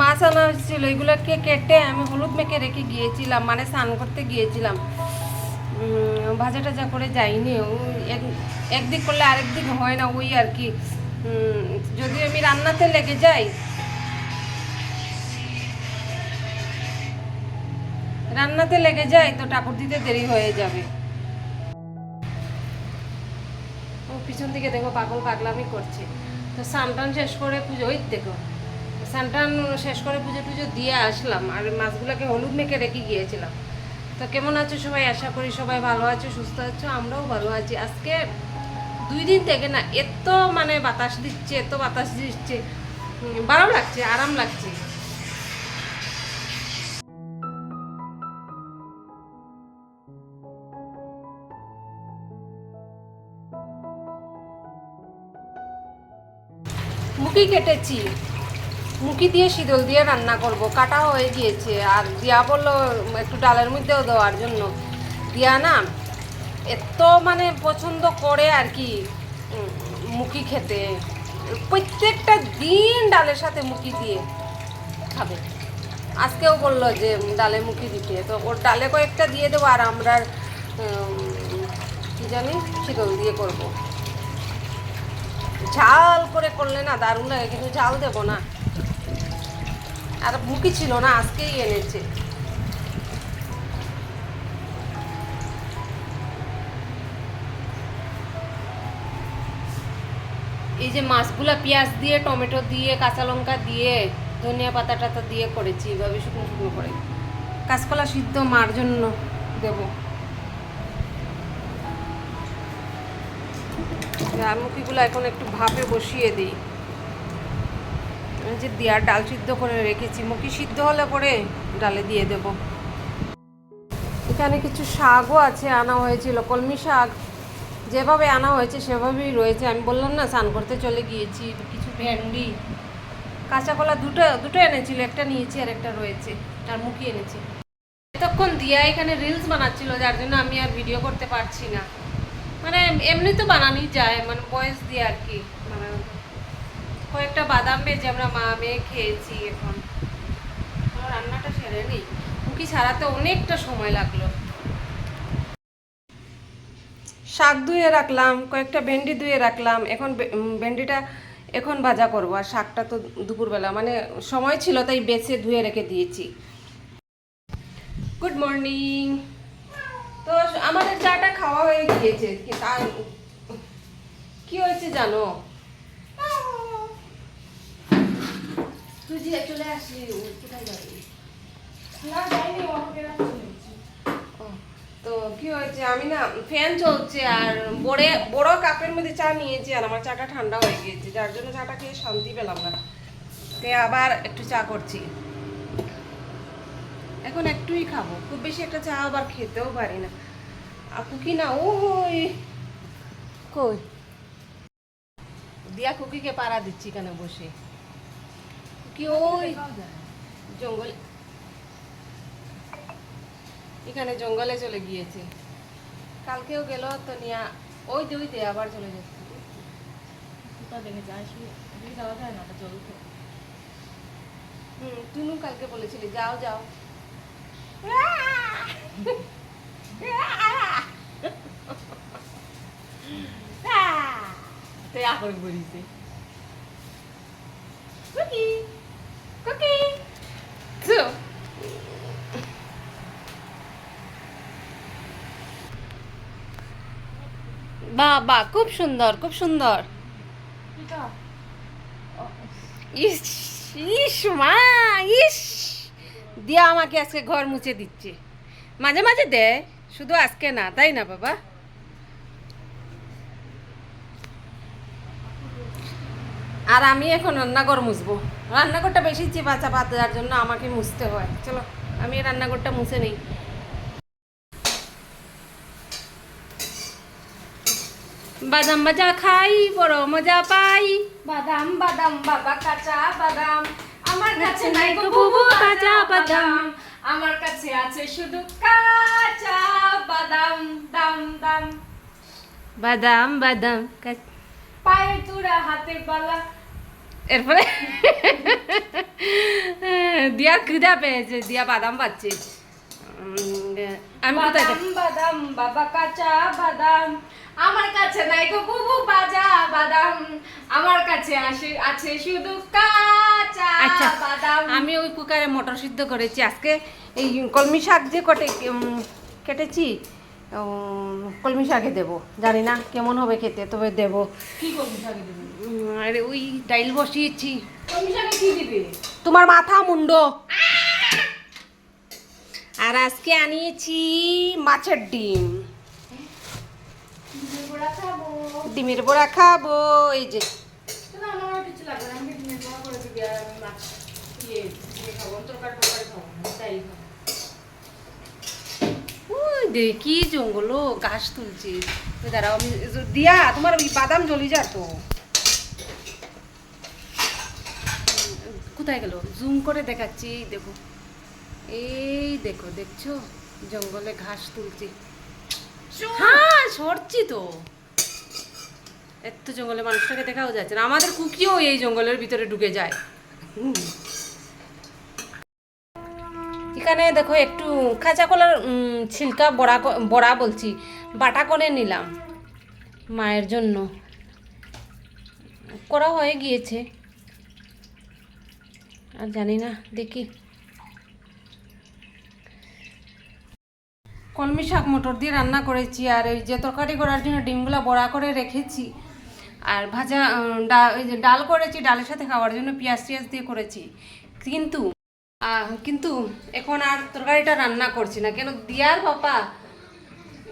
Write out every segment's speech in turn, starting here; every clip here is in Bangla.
মাছ আনা হয়েছিল এগুলোকে কেটে আমি হলুদ মেখে রেখে গিয়েছিলাম মানে স্নান করতে গিয়েছিলাম। ভাজা টাজা করে যাইনি একদিক করলে আরেক দিক হয় না ওই আর কি। যদি আমি রান্নাতে লেগে যাই, রান্নাতে লেগে যাই, তো ঠাকুর দিতে দেরি হয়ে যাবে। ও পিছন দিকে দেখো, পাগল পাগলামি করছে। তো স্নান সানটান শেষ করে ওই দেখো। সানটান শেষ করে পুজো টুজো দিয়ে আসলাম। আর মাছগুলোকে হলুদ মেখে রেখে গিয়েছিলাম। তো কেমন আছো সবাই? আশা করি সবাই ভালো আছো, সুস্থ আছো, আমরাও ভালো আছি। আজকে দুই দিন থেকে না এত মানে বাতাস দিচ্ছে, এত বাতাস দিচ্ছে। ভালো লাগছে, আরাম লাগছে। মুখি কেটেছি। মুখি দিয়ে শীতল দিয়ে রান্না করব। কাটা হয়ে গিয়েছে। আর দিয়া বলল, একটু ডালের মধ্যেও দেওয়ার জন্য। দিয়া না এত মানে পছন্দ করে আর কি মুখি খেতে। প্রত্যেকটা দিন ডালের সাথে মুখি দিয়ে খাবে। আজকেও বলল যে, ডালে মুখি দিতে। তো ওর ডালে কয়েকটা দিয়ে দেবো আর আমরা কি জানি, শীতল দিয়ে করব। ঝাল করে করলে না দারুণ লাগে, কিন্তু ঝাল দেবো না। আর মুখি ছিল না, আজকেই এনেছে। এই যে মাছগুলা পেঁয়াজ দিয়ে, টমেটো দিয়ে, কাঁচা লঙ্কা দিয়ে, ধনিয়া পাতা টাতা দিয়ে করেছি, এভাবে শুকনো শুকনো করে। কাঁচকলা সিদ্ধ মার জন্য দেবো। মুখিগুলো এখন একটু ভাপে বসিয়ে দিই। যে দেওয়ার ডাল সিদ্ধ করে রেখেছি, মুখি সিদ্ধ হলে পরে ডালে দিয়ে দেব। এখানে কিছু শাকও আছে, আনা হয়েছিল, কলমি শাক। যেভাবে আনা হয়েছে, সেভাবেই রয়েছে। আমি বললাম না, স্নান করতে চলে গিয়েছি, কিছু ভেন্ডি, কাঁচা কলা দুটো দুটো এনেছিল, একটা নিয়েছি আর একটা রয়েছে আর মুখি এনেছি। এতক্ষণ দিয়া এখানে রিলস বানাচ্ছিল, যার জন্য আমি আর ভিডিও করতে পারছি না। মানে এমনি তো বানানোই যায় মানে বয়স দিয়ে আর কি। কয়েকটা বাদাম ভেজে আমরা মা মেয়ে খেয়েছি এখন। আমার রান্নাটা সেরে নেই মুখি ছাড়াতে অনেকটা সময় লাগল। শাক ধুয়ে রাখলাম, কয়েকটা ভেন্ডি ধুয়ে রাখলাম। এখন ভেন্ডিটা এখন ভাজা করব। আর শাকটা তো দুপুরবেলা মানে সময় ছিল তাই বেছে ধুয়ে রেখে দিয়েছি। গুড মর্নিং তো আমাদের চাটা খাওয়া হয়ে গিয়েছে। কি হয়েছে জানো? তুই যে চলে আসলি কোথায় যাবি? ও, তো কি হয়েছে? আমি না ফ্যান চলছে আর বড়ে বড় কাপের মধ্যে চা নিয়েছি আর আমার চাটা ঠান্ডা হয়ে গিয়েছে যার জন্য চাটা খেয়ে শান্তি পেলাম না। তাই আবার একটু চা করছি। এখন একটুই খাব খুব বেশি একটা চা আবার খেতেও পারি না। আর কুকি না ওই কই? দিয়া কুকিকে পাড়া দিচ্ছি কেন বসে। কি ওই জঙ্গল? এখানে জঙ্গলে চলে গিয়েছে। কালকেও গেল তো নিয়া ওই যে ওই দে আবার চলে যাচ্ছে হুম তুনু কালকে বলেছিলি যাও যাও। তুই আকরে বলিছে কুকি কুকি তো বাহ বাহ খুব সুন্দর খুব সুন্দর। ইস ইস মা ইস। দিয়া আমাকে আজকে ঘর মুছে দিচ্ছে। মাঝে মাঝে দেয় শুধু আজকে না তাই না বাবা? আর আমি এখন রান্নাঘর মুছবো। রান্নাঘরটা বেশি চেপা চাপা যার জন্য আমাকে মুছতে হয়। চলো আমি রান্নাঘরটা মুছে নেই। বাদাম ভাজা খাই বড় মজা পাই। বাদাম বাদাম বাবা কাঁচা বাদাম। আমার কাছে নাই গো বুবু কাঁচা বাদাম। আমার কাছে আছে শুধু কাঁচা বাদাম। দাম দাম। বাদাম বাদাম পায়ের তুরা হাতের বালা। এরপরে? দিয়ার খিদা পেয়েছে দিয়া বাদাম পাচ্ছে। উম, আমি কোথায়? বাদাম বাদাম বাবা কাঁচা বাদাম। আমার কাছে নাই গো বুবু বাজা বাদাম। আমার কাছে আসে আছে শুধু কাঁচা আচ্ছা বাদাম। আমি ওই কুকারে মটর সিদ্ধ করেছি। আজকে এই কলমি শাক যে কটে কেটেছি কলমি শাকে দেবো। জানি না কেমন হবে খেতে তবে দেবো। কি শাকে দিবি? উম, ওই ডাইল বসিয়েছি। তুমি শাকে কি দিবি? তোমার মাথা মুন্ড। আর আজকে আনিয়েছি মাছের ডিম। ডিমের বড়া খাব। এই যে। ইয়ে ইয়ে খাব তরকারি টরকারি খাব না তাই খাব। ওই দে জঙ্গল ও, ঘাস তুলছি। দাঁড়াও আমি দিয়া তোমার ওই বাদাম জ্বলি যা তো। কোথায় গেল? জুম করে দেখাচ্ছি দেখো। এই দেখো দেখছ? জঙ্গলে ঘাস তুলছি। হ্যাঁ সরছি তো। এত জঙ্গলে মানুষটাকে দেখাও যাচ্ছে না। আমাদের কুকিও এই জঙ্গলের ভিতরে ঢুকে যায়। এখানে দেখো একটু খাঁচা কলার ছিলকা বড়া বড়া বলছি। বাটা করে নিলাম মায়ের জন্য। করা হয়ে গিয়েছে। আর জানি না দেখি। কলমি শাক মটর দিয়ে রান্না করেছি আর ওই যে তরকারি করার জন্য ডিমগুলো বড়া করে রেখেছি। আর ভাজা ডাল করেছি, ডালের সাথে খাওয়ার জন্য পেঁয়াজ টিয়াজ দিয়ে করেছি। কিন্তু কিন্তু এখন আর তরকারিটা রান্না করছি না। কেন দিয়ার বাবা,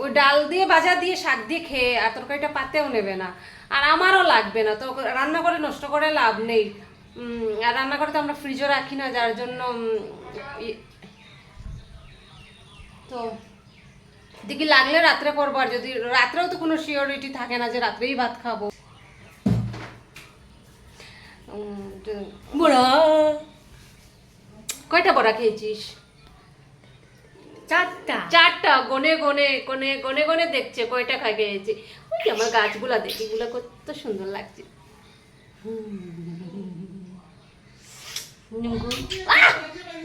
ওই ডাল দিয়ে, ভাজা দিয়ে, শাক দিয়ে খেয়ে আর তরকারিটা পাতেও নেবে না। আর আমারও লাগবে না। তো রান্না করে নষ্ট করে লাভ নেই। আর রান্না করে তো আমরা ফ্রিজও রাখি না, যার জন্য তো দেখি লাগলে রাত্রে করব আর যদি রাত্রেও তো কোনো সিওরিটি থাকে না যে রাত্রেই ভাত খাব। বড়া। কয়টা বড়া খেয়েছিস? চারটা। চারটা? গনে গনে গনে গনে গনে দেখছে কয়টা খাই খেয়েছে। ওই যে আমার গাছগুলা দেখি এগুলো কত সুন্দর লাগছে।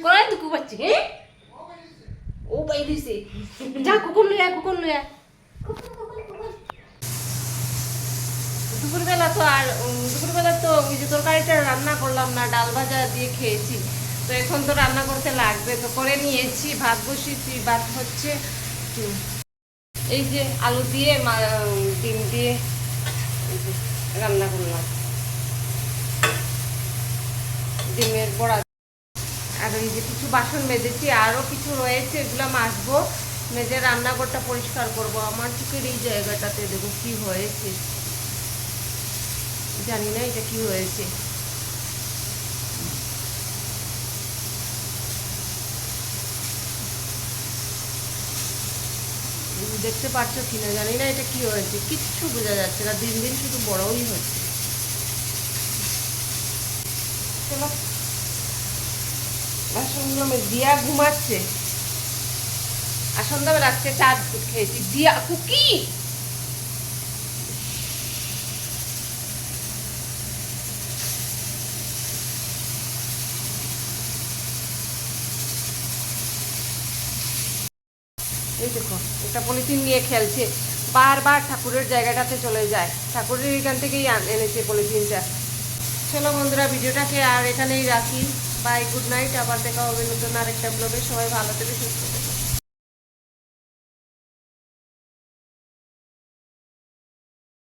কোথায় দুকু পাচ্ছি হ্যাঁ? ও বাইরেছে যা কুকুর লইয়া কুকুর লইয়া দুপুরবেলা তো আর দুপুরবেলা তো ওই যে তরকারিটা রান্না করলাম না ডাল ভাজা দিয়ে খেয়েছি। তো এখন তো রান্না করতে লাগবে তো করে নিয়েছি ভাত বসিয়েছি ভাত হচ্ছে এই যে আলু দিয়ে মা- ডিম দিয়ে রান্না করলাম। ডিমের বড়া আর এই যে কিছু বাসন মেজেছি আরও কিছু রয়েছে, এগুলো মাজবো, মেজে রান্নাঘরটা পরিষ্কার করব। আমার চোখের এই জায়গাটাতে দেখো কি হয়েছে। জানি না এটা কি হয়েছে। দেখতে পাচ্ছ কিনা, জানি না এটা কি হয়েছে। কিচ্ছু বোঝা যাচ্ছে না, দিন দিন শুধু বড়ই হচ্ছে। চলো। আমি দিয়া ঘুমাচ্ছে। আর সন্ধ্যাবেলা আজকে চা খেয়েছি। দিয়া কুকি! এই দেখো, একটা পলিথিন নিয়ে খেলছে। বারবার ঠাকুরের জায়গাটাতে চলে যায়। ঠাকুরের এখান থেকেই এনেছে পলিথিনটা। চলো বন্ধুরা, ভিডিওটাকে আর এখানেই রাখি। বাই গুড নাইট আবার দেখা হবে নতুন আরেকটা ব্লগে সবাই ভালো থেকে সুস্থ